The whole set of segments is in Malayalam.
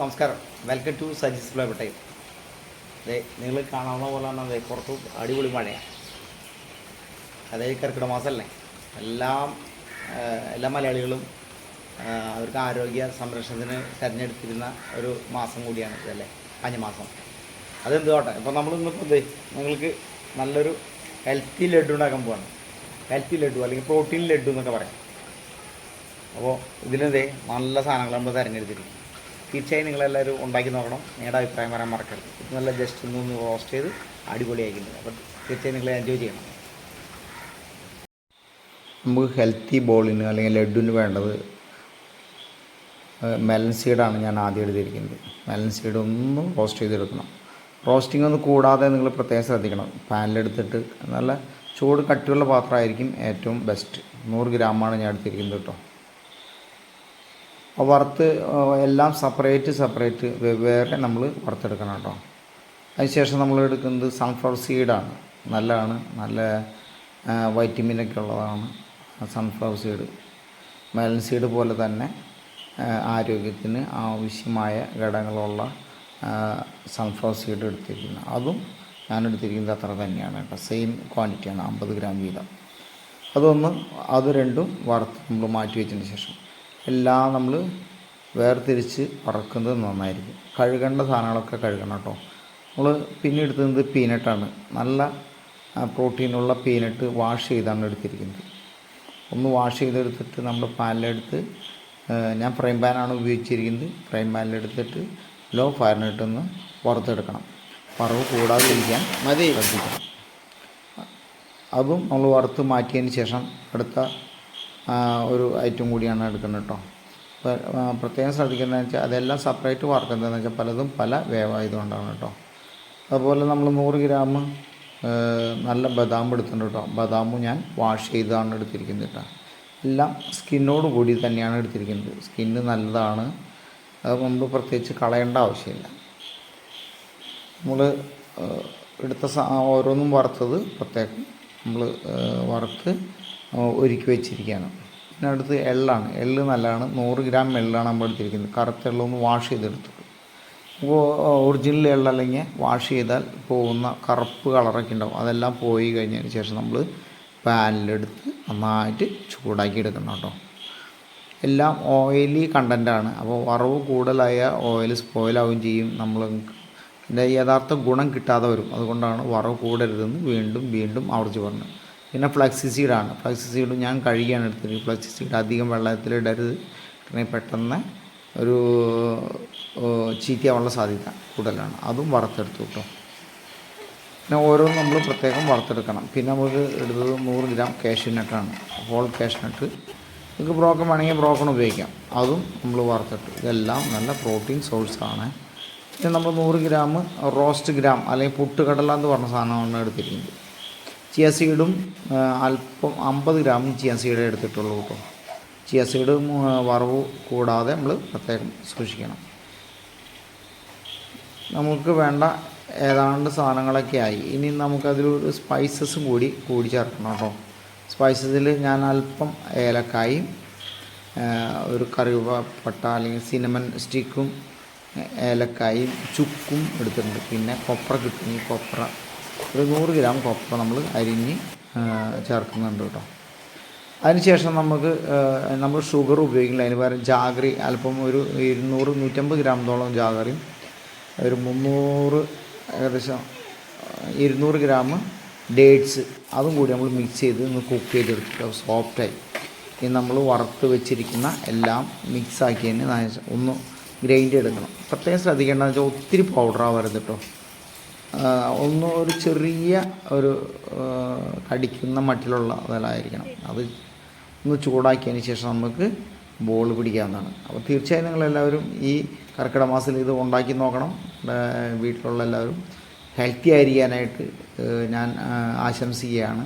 നമസ്കാരം. വെൽക്കം ടു സജീസ് ഫ്ലൈ പട്ടയം അതെ നിങ്ങൾ കാണാവുന്ന പോലെ തന്നെ അതെ പുറത്ത് അടിപൊളി മഴയാണ് അതേ കർക്കിടക മാസമല്ലേ എല്ലാം എല്ലാ മലയാളികളും അവർക്ക് ആരോഗ്യ സംരക്ഷണത്തിന് തിരഞ്ഞെടുത്തിരുന്ന ഒരു മാസം കൂടിയാണ് ഇതല്ലേ മാസം. അതെന്തുകൊട്ടെ ഇപ്പോൾ നമ്മൾ ഇന്നിപ്പോൾ ഇത് നിങ്ങൾക്ക് നല്ലൊരു ഹെൽത്തി ലഡു ഉണ്ടാക്കാൻ പോവാണ്. ഹെൽത്തി ലഡു അല്ലെങ്കിൽ പ്രോട്ടീൻ ലഡു എന്നൊക്കെ പറയാം. അപ്പോൾ ഇതിലെന്തേ നല്ല സാധനങ്ങൾ നമ്മൾ തിരഞ്ഞെടുത്തിരിക്കും തീർച്ചയായും നിങ്ങളെല്ലാവരും ഉണ്ടാക്കി നോക്കണം. നിങ്ങളുടെ അഭിപ്രായം പറയാൻ മറക്കരുത്. നല്ല ജസ്റ്റ് ഒന്ന് റോസ്റ്റ് ചെയ്ത് അടിപൊളിയാക്കിയിട്ടുണ്ട്. അപ്പോൾ തീർച്ചയായും നിങ്ങൾ എൻജോയ് ചെയ്യണം. നമുക്ക് ഹെൽത്തി ബോളിന് അല്ലെങ്കിൽ ലഡുവിന് വേണ്ടത് മെലൻ സീഡാണ് ഞാൻ ആദ്യം എടുത്തിരിക്കുന്നത് മെലൻ സീഡ് ഒന്ന് റോസ്റ്റ് ചെയ്തെടുക്കണം. റോസ്റ്റിംഗ് ഒന്ന് കൂടാതെ നിങ്ങൾ പ്രത്യേകം ശ്രദ്ധിക്കണം. പാനിലെടുത്തിട്ട് നല്ല ചൂട് കട്ടിയുള്ള പാത്രമായിരിക്കും ഏറ്റവും ബെസ്റ്റ് നൂറ് ഗ്രാമാണ് ഞാൻ എടുത്തിരിക്കുന്നത് കേട്ടോ. വറുത്ത് എല്ലാം സെപ്പറേറ്റ് സെപ്പറേറ്റ് വെവ്വേറെ നമ്മൾ വറുത്തെടുക്കണം കേട്ടോ. അതിനുശേഷം നമ്മൾ എടുക്കുന്നത് സൺഫ്ലവർ സീഡാണ് നല്ലതാണ്. നല്ല വൈറ്റമിനൊക്കെ ഉള്ളതാണ് സൺഫ്ലവർ സീഡ് മെലൻ സീഡ് പോലെ തന്നെ ആരോഗ്യത്തിന് ആവശ്യമായ ഘടകങ്ങളുള്ള സൺഫ്ലവർ സീഡ് എടുത്തിരിക്കുന്നത്. അതും ഞാൻ എടുത്തിരിക്കുന്നത് അത്ര തന്നെയാണ് കേട്ടോ. സെയിം ക്വാണ്ടിറ്റിയാണ് അമ്പത് ഗ്രാം വീതം. അതൊന്ന് അത് രണ്ടും വറുത്ത് നമ്മൾ മാറ്റി വെച്ചതിന് ശേഷം. എല്ലാം നമ്മൾ വേർതിരിച്ച് വറക്കുന്നത് നന്നായിരിക്കും. കഴുകേണ്ട സാധനങ്ങളൊക്കെ കഴുകണം കേട്ടോ. നമ്മൾ പിന്നെ എടുക്കുന്നത് പീനട്ടാണ്. നല്ല പ്രോട്ടീനുള്ള പീനട്ട് വാഷ് ചെയ്താണ് എടുത്തിരിക്കുന്നത്. ഒന്ന് വാഷ് ചെയ്തെടുത്തിട്ട് നമ്മൾ പാനിലെടുത്ത് ആ, ഞാൻ ഫ്രൈ പാനാണ് ഉപയോഗിച്ചിരിക്കുന്നത്. ഫ്രൈ പാനിലെടുത്തിട്ട് ലോ ഫയറിനിട്ടൊന്ന് വറുത്തെടുക്കണം. വറവ് കൂടാതിരിക്കാൻ മതി. ശ്രദ്ധിക്കണം. അതും നമ്മൾ വറുത്ത് മാറ്റിയതിന് ശേഷം അടുത്ത ഒരു ഐറ്റം കൂടിയാണ് എടുക്കുന്നത് കേട്ടോ. പ്രത്യേകം ശ്രദ്ധിക്കുന്നതെന്ന് വെച്ചാൽ അതെല്ലാം സെപ്പറേറ്റ് വറക്കുന്നതെന്ന് വെച്ചാൽ പലതും പല വേവായതുകൊണ്ടാണ് കേട്ടോ. അതുപോലെ നമ്മൾ നൂറ് ഗ്രാം നല്ല ബദാം എടുത്തിട്ടുണ്ട് കേട്ടോ. ബദാമും ഞാൻ വാഷ് ചെയ്താണ് എടുത്തിരിക്കുന്നത് കേട്ടോ. എല്ലാം സ്കിന്നോട് കൂടി തന്നെയാണ് എടുത്തിരിക്കുന്നത്. സ്കിന്ന് നല്ലതാണ്. അത് നമ്മൾ പ്രത്യേകിച്ച് കളയേണ്ട ആവശ്യമില്ല. നമ്മൾ എടുത്ത ഓരോന്നും വറുത്തത് പ്രത്യേകം നമ്മൾ വറുത്ത് ഒരുക്കി വെച്ചിരിക്കുകയാണ്. പിന്നെ എള്ളാണ്. എള്ള് നല്ലതാണ്. നൂറ് ഗ്രാം എള്ളാണ് നമ്മൾ എടുത്തിരിക്കുന്നത്. കറുത്ത എള്ളൊന്ന് വാഷ് ചെയ്തെടുത്തു. ഒറിജിനൽ എള്ള അല്ലെങ്കിൽ വാഷ് ചെയ്താൽ പോകുന്ന കറുപ്പ് കളറൊക്കെ ഉണ്ടാവും. അതെല്ലാം പോയി കഴിഞ്ഞതിന് ശേഷം നമ്മൾ പാനിലെടുത്ത് നന്നായിട്ട് ചൂടാക്കി എടുക്കണം കേട്ടോ. എല്ലാം ഓയിലി കണ്ടന്റാണ് അപ്പോൾ വറവ് കൂടുതലായ ഓയിൽ സ്പോയിലാവുകയും ചെയ്യും. നമ്മൾ അതിന്റെ യഥാർത്ഥ ഗുണം കിട്ടാതെ വരും. അതുകൊണ്ടാണ് വറവ് കൂടരുതെന്ന് വീണ്ടും വീണ്ടും ആവർത്തിച്ച് പറഞ്ഞു പിന്നെ ഫ്ലക്സി സീഡാണ്. ഫ്ലക്സി സീഡ് ഞാൻ കഴുകിയാണ് എടുത്തത് ഫ്ലക്സി സീഡ് അധികം വെള്ളത്തിലിടരുത് കാരണം പെട്ടെന്ന് ഒരു ചീത്തയാവാനുള്ള സാധ്യത കൂടുതലാണ്. അതും വറുത്തെടുത്തു കേട്ടോ പിന്നെ ഓരോന്നും നമ്മൾ പ്രത്യേകം വറുത്തെടുക്കണം. പിന്നെ നമുക്ക് എടുത്തത് നൂറ് ഗ്രാം കാഷ്യൂനട്ടാണ് ഹോൾ കാഷ്യൂനട്ട് നിങ്ങൾക്ക് ബ്രോക്കൺ വേണമെങ്കിൽ ബ്രോക്കൺ ഉപയോഗിക്കാം. അതും നമ്മൾ വറുത്തിട്ട്. ഇതെല്ലാം നല്ല പ്രോട്ടീൻ സോഴ്സാണ് പിന്നെ നമ്മൾ നൂറ് ഗ്രാം റോസ്റ്റ് ഗ്രാം അല്ലെങ്കിൽ പുട്ട് കടല എന്ന് പറഞ്ഞ സാധനമാണ് എടുത്തിരിക്കുന്നത്. ചിയ സീഡും അല്പം അമ്പത് ഗ്രാം ചിയ സീഡേ എടുത്തിട്ടുള്ളൂ കേട്ടോ ചിയ സീഡ് വറവ് കൂടാതെ നമ്മൾ പ്രത്യേകം സൂക്ഷിക്കണം. നമുക്ക് വേണ്ട ഏതാണ്ട് സാധനങ്ങളൊക്കെ ആയി. ഇനി നമുക്കതിലൊരു സ്പൈസസും കൂടി കൂടി ചേർക്കണം കേട്ടോ. സ്പൈസസിൽ ഞാൻ അല്പം ഏലക്കായും ഒരു കറിവപ്പട്ട അല്ലെങ്കിൽ സിനമൻ സ്റ്റിക്കും ഏലക്കായും ചുക്കും എടുത്തിട്ടുണ്ട്. പിന്നെ കൊപ്ര കിട്ടും. ഈ കൊപ്ര ഒരു നൂറ് ഗ്രാം കൊപ്ര നമ്മൾ അരിഞ്ഞ് ചേർക്കുന്നുണ്ട് കേട്ടോ. അതിനുശേഷം നമുക്ക് നമ്മൾ ഷുഗർ ഉപയോഗിക്കില്ല അതിന് പകരം ജാഗ്രി അല്പം ഒരു ഇരുന്നൂറ് നൂറ്റമ്പത് ഗ്രാമത്തോളം ജാഗറിയും ഒരു മുന്നൂറ് ഏകദേശം ഇരുന്നൂറ് ഗ്രാം ഡേറ്റ്സ് അതും കൂടി നമ്മൾ മിക്സ് ചെയ്ത് ഒന്ന് കുക്ക് ചെയ്തെടുത്തിട്ട് സോഫ്റ്റായി ഇനി നമ്മൾ വറുത്ത് വെച്ചിരിക്കുന്ന എല്ലാം മിക്സ് തന്നെ നന- ഒന്ന് ഗ്രൈൻഡ് എടുക്കണം പ്രത്യേകം ശ്രദ്ധിക്കേണ്ടതെന്ന് വെച്ചാൽ ഒത്തിരി പൗഡർ ആവരുത് കേട്ടോ. ഒന്ന് ഒരു ചെറിയ ഒരു കടിക്കുന്ന മട്ടിലുള്ള ഇതിലായിരിക്കണം അത് ഒന്ന് ചൂടാക്കിയതിന് ശേഷം നമുക്ക് ബോൾ പിടിക്കാവുന്നതാണ്. അപ്പോൾ തീർച്ചയായും നിങ്ങളെല്ലാവരും ഈ കർക്കിടക മാസത്തിൽ ഇത് ഉണ്ടാക്കി നോക്കണം. വീട്ടിലുള്ള എല്ലാവരും ഹെൽത്തി ആയിരിക്കാനായിട്ട് ഞാൻ ആശംസിക്കുകയാണ്.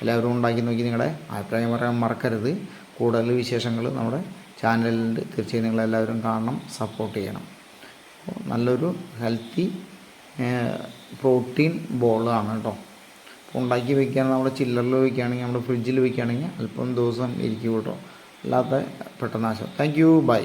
എല്ലാവരും ഉണ്ടാക്കി നോക്കി നിങ്ങളുടെ അഭിപ്രായം പറയാൻ മറക്കരുത്. കൂടുതൽ വിശേഷങ്ങൾ നമ്മുടെ ചാനലിൽ തീർച്ചയായും നിങ്ങളെല്ലാവരും കാണണം സപ്പോർട്ട് ചെയ്യണം. നല്ലൊരു ഹെൽത്തി പ്രോട്ടീൻ ബോളാണ് കേട്ടോ. ഉണ്ടാക്കി വെക്കാൻ നമ്മുടെ ചില്ലറിൽ വയ്ക്കുകയാണെങ്കിൽ നമ്മുടെ ഫ്രിഡ്ജിൽ വയ്ക്കുകയാണെങ്കിൽ അല്പം ദിവസം ഇരിക്കും കേട്ടോ. അല്ലാത്ത പെട്ടെന്ന് നാശം. Thank you. ബൈ.